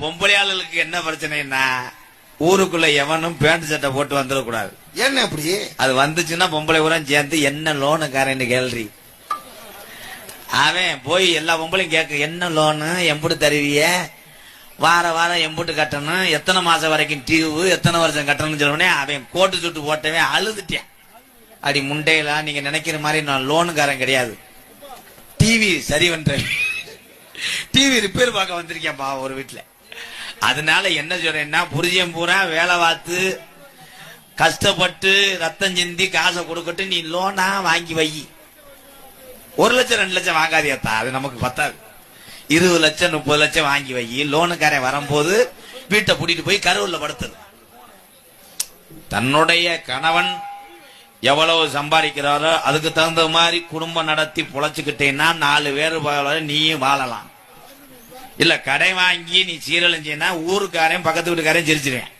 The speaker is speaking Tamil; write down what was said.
பொம்பளை ஆளுகளுக்கு என்ன பிரச்சனைன்னா ஊருக்குள்ள எவனும் பேண்ட் சட்டை போட்டு வந்துடக்கூடாது. என்ன அப்படி அது வந்துச்சுன்னா பொம்பளை பூரா சேர்ந்து என்ன லோனுக்காரன் கேள்றி. அவன் போய் எல்லா பொம்பளையும் கேட்க என்ன லோனு? எம்புட்டு தருவிய? வார வாரம் எம்புட்டு கட்டணும். எத்தனை மாசம் வரைக்கும் டியூவு? எத்தனை வருஷம் கட்டணும்னு சொன்னோடனே அவன் கோட்டு சுட்டு போட்டவன் அழுதுட்டான் அடி முண்டையில நீங்க நினைக்கிற மாதிரி நான் லோனுக்காரன் கிடையாது. டிவி சரி பண்றேன். டிவி ரிப்பேர் பார்க்க வந்திருக்கேன்ப்பா ஒரு வீட்டுல அதனால என்ன சொல்றேன்னா புரிஜம் பூரா வேலை பார்த்து கஷ்டப்பட்டு ரத்தம் சிந்தி காசை கொடுக்கட்டு நீ லோனா வாங்கி வை. ஒரு லட்சம் ரெண்டு லட்சம் வாங்காதியாத்தா அது நமக்கு பத்தாது. இருபது லட்சம் முப்பது லட்சம் வாங்கி வை. லோனுக்காரன் வரும்போது வீட்டை பூட்டிட்டு போய் கருவில் படுத்தது தன்னுடைய கணவன் எவ்வளவு சம்பாதிக்கிறாரோ அதுக்கு தகுந்த மாதிரி குடும்பம் நடத்தி பொழைச்சுக்கிட்டேன்னா நாலு பேர் நீயும் வாழலாம். இல்ல கடை வாங்கி நீ சீரழிஞ்சினா ஊருக்காரன் பக்கத்து வீட்டுக்காரன் சிரிச்சிருவேன்.